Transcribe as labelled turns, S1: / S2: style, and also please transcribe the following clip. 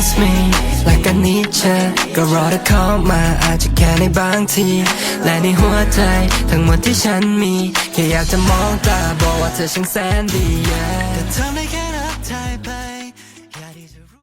S1: miss me like I need you ก็รอเธอเข้ามาอาจจะแค่ในบางที และในหัวใจทั้งหมดที่ฉันมี แค่อยากจะมองตาบอกว่าเธอช่างแสนดี yeah